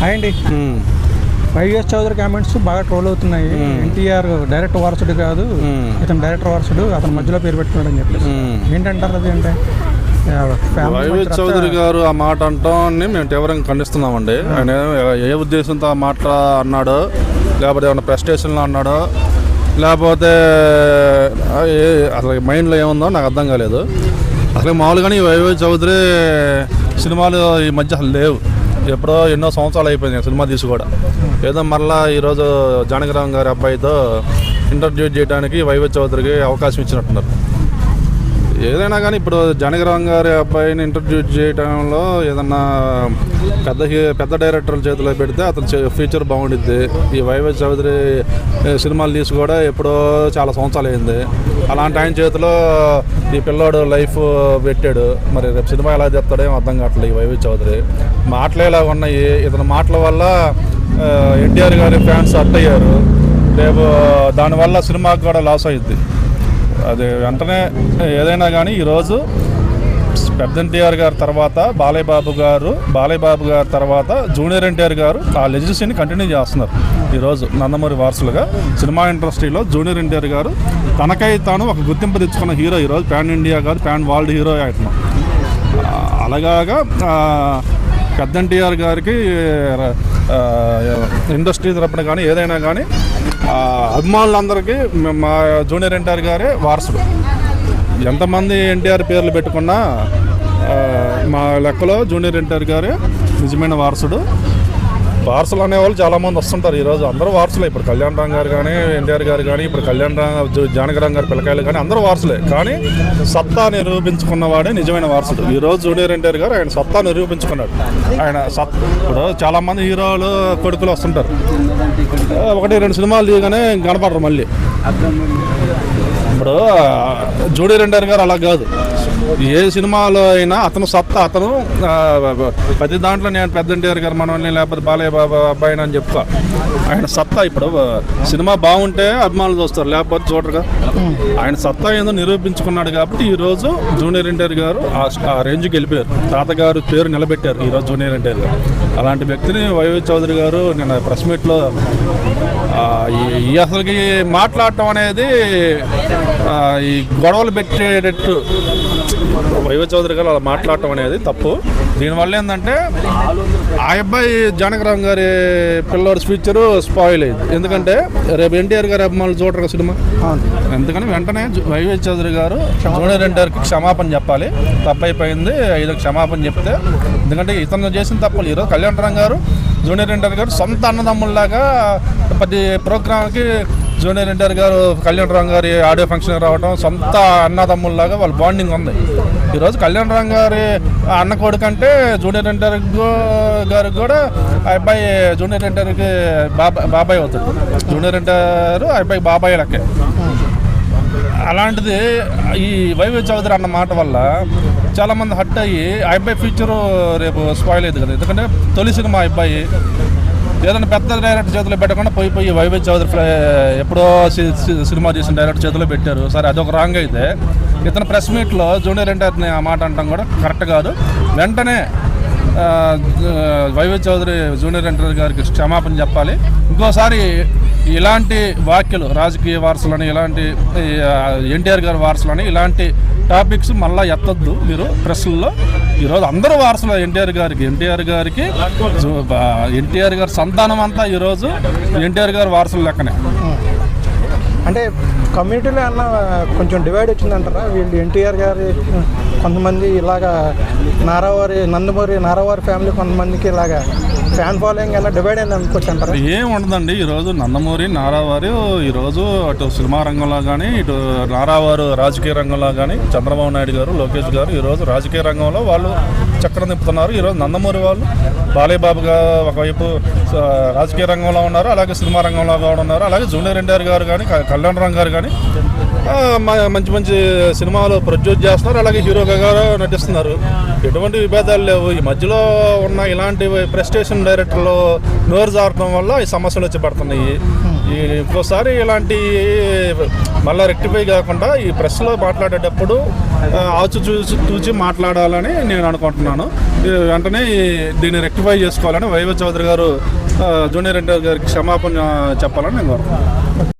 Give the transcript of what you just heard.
Hi అండి. YS Chowdary comments బాగా troll అవుతున్నాయి. ఎన్టీఆర్ డైరెక్ట్ వారసుడు కాదు. ఇతను డైరెక్టర్ వారసుడు అతను మధ్యలో పేరు పెట్టుకున్నాడు అని చెప్పేసి. ఉమ్. ఏంటంటారు అది అంటే? వైవి చౌదరి గారు ఆ మాట అంటామని మేము తీవ్రంగా ఖండిస్తున్నామండి. ఆయన ఏ ఉద్దేశంతో ఆ మాట అన్నాడో లేకపోతే ఏమైనా ప్రెస్టేషన్లో అన్నాడో లేకపోతే అసలు మైండ్లో ఏముందో నాకు అర్థం కాలేదు. అసలు మామూలుగానే ఈ వైవి చౌదరి సినిమాలు ఈ మధ్య అసలు లేవు. ఎప్పుడో ఎన్నో సంవత్సరాలు అయిపోయింది సినిమా తీసి కూడా. ఏదో మరలా ఈరోజు జానకిరామ్ గారి అబ్బాయితో ఇంటర్వ్యూ చేయడానికి వైవి చౌదరికి అవకాశం ఇచ్చినట్టున్నారు. ఏదైనా కానీ ఇప్పుడు జనగరం గారి అబ్బాయిని ఇంట్రడ్యూస్ చేయటంలో ఏదన్నా పెద్ద హీ- పెద్ద డైరెక్టర్ల చేతిలో పెడితే అతని ఫ్యూచర్ బాగుండిద్ది. ఈ వైవై చౌదరి సినిమాలు తీసి కూడా ఎప్పుడో చాలా సంవత్సరాలు అయింది. అలాంటి ఆయన చేతిలో ఈ పిల్లోడు లైఫ్ పెట్టాడు. మరి రేపు సినిమా ఎలా చెప్తాడో ఏం అర్థం కావట్లేదు ఈ వైవై చౌదరి. మాటలు ఇలా ఉన్నాయి ఇతని మాటల వల్ల ఎన్టీఆర్ గారి ఫ్యాన్స్ అట్టయ్యారు రేపు దానివల్ల సినిమాకి కూడా లాస్ అయ్యిద్ది అది వెంటనే ఏదైనా కానీ ఈరోజు పెద్ద ఎన్టీఆర్ గారి తర్వాత బాలయ్యబాబు గారు బాలయ్యబాబు గారి తర్వాత జూనియర్ ఎన్టీఆర్ గారు ఆ లెజిస్ట్రీని కంటిన్యూ చేస్తున్నారు ఈరోజు నందమూరి వారసులుగా. సినిమా ఇండస్ట్రీలో జూనియర్ ఎన్టీఆర్ గారు తనకై తాను ఒక గుర్తింపు తెచ్చుకున్న హీరో ఈరోజు ప్యాన్ ఇండియా కాదు ప్యాన్ వరల్డ్ హీరో అవుతున్నాం. అలాగా పెద్ద ఎన్టీఆర్ గారికి ఇండస్ట్రీ తరపున కానీ ఏదైనా కానీ అభిమానులందరికీ మా జూనియర్ ఎన్టీఆర్ గారే వారసుడు. ఎంతమంది ఎన్టీఆర్ పేర్లు పెట్టుకున్నా మా లెక్కలో జూనియర్ ఎన్టీఆర్ గారే నిజమైన వారసుడు. వారసులు అనేవాళ్ళు చాలామంది వస్తుంటారు ఈరోజు అందరూ వారసులే. ఇప్పుడు కళ్యాణ్ రామ్ గారు కానీ ఎన్టీఆర్ గారు కానీ ఇప్పుడు కళ్యాణ్ రామ్ జానకరామ్ గారి పిల్లకాయలు కానీ అందరూ వారసులే. కానీ సత్తా నిరూపించుకున్నవాడే నిజమైన వారసుడు. ఈ రోజు జూనియర్ ఎన్టీఆర్ గారు ఆయన సత్తా నిరూపించుకున్నాడు. ఆయన సత్ ఇప్పుడు చాలామంది హీరోలు కొడుకులు వస్తుంటారు. ఒకటి రెండు సినిమాలు తీయగానే కనపడరు మళ్ళీ. ఇప్పుడు జూనియర్ ఎన్టీఆర్ గారు అలా కాదు. ఏ సినిమాలో అయినా అతను సత్తా అతను ప్రతి దాంట్లో నేను పెద్ద ఎన్టీఆర్ గారు మనల్ని లేకపోతే బాలయ్య బాబా అబ్బాయిని అని చెప్తా. ఆయన సత్తా ఇప్పుడు సినిమా బాగుంటే అభిమానులు చూస్తారు లేకపోతే చూడరుగా. ఆయన సత్తా ఏందో నిరూపించుకున్నాడు కాబట్టి ఈరోజు జూనియర్ ఎన్టీఆర్ గారు ఆ- రేంజ్కి వెళ్ళిపోయారు. తాతగారు పేరు నిలబెట్టారు ఈరోజు జూనియర్ ఎన్టీఆర్ గారు. అలాంటి వ్యక్తిని వైవి చౌదరి గారు నిన్న ప్రెస్ మీట్లో ఈ- అసలుకి మాట్లాడటం అనేది ఈ గొడవలు పెట్టేటట్టు వైవ చౌదరి గారు అలా మాట్లాడటం అనేది తప్పు. దీనివల్ల ఏంటంటే ఆ అబ్బాయి జానకరామ్ గారి పిల్లోడి ఫ్యూచర్ స్పాయిల్ అయింది. ఎందుకంటే రేపు ఎన్టీఆర్ గారి అభిమానులు చూడరు సినిమా? ఎందుకని వెంటనే వైవి చౌదరి గారు జూనియర్ ఎన్టీఆర్కి క్షమాపణ చెప్పాలి. తప్పైపోయింది ఇది క్షమాపణ చెప్తే. ఎందుకంటే ఇతను చేసిన తప్పులు. ఈరోజు కళ్యాణ్ రామ్ గారు జూనియర్ ఎన్టీఆర్ గారు సొంత అన్నదమ్ముల్లాగా ప్రతి ప్రోగ్రామ్కి జూనియర్ ఎన్టీఆర్ గారు కళ్యాణ్ రామ్ గారి ఆడియో ఫంక్షన్ రావడం సొంత అన్నదమ్ముల్లాగా వాళ్ళ బాండింగ్ ఉంది. ఈరోజు కళ్యాణ్ రామ్ గారి అన్న కొడుకంటే జూనియర్ ఎన్టీఆర్ గారు గారికి కూడా ఆ అబ్బాయి జూనియర్ ఎన్టీఆర్కి బాబాయ్ బాబాయ్ అవుతాడు. జూనియర్ ఎన్టీఆర్ ఆ అబ్బాయి బాబాయ్ లెక్కే. అలాంటిది ఈ వైవే చౌదరి అన్న మాట వల్ల చాలామంది హట్ అయ్యి ఆ అబ్బాయి ఫ్యూచర్ రేపు స్పాయిల్ అయ్యింది కదా. ఎందుకంటే తొలి సినిమా అబ్బాయి. ఏదైనా పెద్ద డైరెక్టర్ చేతిలో పెట్టకుండా పోయి పోయి వైవి చౌదరి ఎప్పుడో సి- సి- సినిమా చేసిన డైరెక్టర్ చేతిలో పెట్టారు. సరే అదొక రాంగ్ అయితే. ఇతను ప్రెస్ మీట్లో జూనియర్ ఎన్టీఆర్ని ఆ మాట అంటాం కూడా కరెక్ట్ కాదు. వెంటనే వైవి చౌదరి జూనియర్ ఎన్టీఆర్ గారికి క్షమాపణ చెప్పాలి. ఇంకోసారి ఇలాంటి వ్యాఖ్యలు రాజకీయ వారసులని ఇలాంటి ఎన్టీఆర్ గారి వారసులని ఇలాంటి టాపిక్స్ మళ్ళీ ఎత్తద్దు మీరు ప్రెస్లలో. ఈరోజు అందరూ వారసులు ఎన్టీఆర్ గారికి ఎన్టీఆర్ గారికి ఎన్టీఆర్ గారి సంతానం అంతా ఈరోజు ఎన్టీఆర్ గారి వారసులు లెక్కనే. అంటే కమ్యూనిటీలో అన్న కొంచెం డివైడ్ వచ్చిందంటారా? వీళ్ళు ఎన్టీఆర్ గారి కొంతమంది ఇలాగా నారావారి నందమూరి నారావారి ఫ్యామిలీ కొంతమందికి ఇలాగా ఫ్యాన్ ఫాలోయింగ్ అలా డివైడ్ అయింది అనుకోవచ్చు అంటారా ఏం ఉండదండి. ఈరోజు నందమూరి నారావారు ఈరోజు అటు సినిమా రంగంలో కానీ ఇటు నారావారు రాజకీయ రంగంలో కానీ చంద్రబాబు నాయుడు గారు లోకేష్ గారు ఈరోజు రాజకీయ రంగంలో వాళ్ళు చక్రం తిప్పుతున్నారు ఈరోజు నందమూరి వాళ్ళు బాలయ్యబాబుగా ఒకవైపు రాజకీయ రంగంలో ఉన్నారు అలాగే సినిమా రంగంలో కూడా ఉన్నారు. అలాగే జూనియర్ ఎన్టీఆర్ గారు కానీ క- కళ్యాణ్ రామ్ గారు కానీ మంచి మంచి సినిమాలు ప్రొడ్యూస్ చేస్తున్నారు. అలాగే హీరోగా గారు నటిస్తున్నారు. ఎటువంటి విభేదాలు లేవు. ఈ మధ్యలో ఉన్న ఇలాంటి ప్రెస్టేషన్ డైరెక్టర్లు నోరు జారడం వల్ల ఈ సమస్యలు వచ్చి పడుతున్నాయి. ఈ ఇంకోసారి ఇలాంటి మళ్ళీ రెక్టిఫై కాకుండా ఈ ప్రెస్లో మాట్లాడేటప్పుడు ఆచు చూసి చూచి మాట్లాడాలని నేను అనుకుంటున్నాను. వెంటనే దీన్ని రెక్టిఫై చేసుకోవాలని వైవ చౌదరి గారు జూనియర్ ఎన్టీఆర్ గారికి క్షమాపణ చెప్పాలని నేను కోరుతున్నాను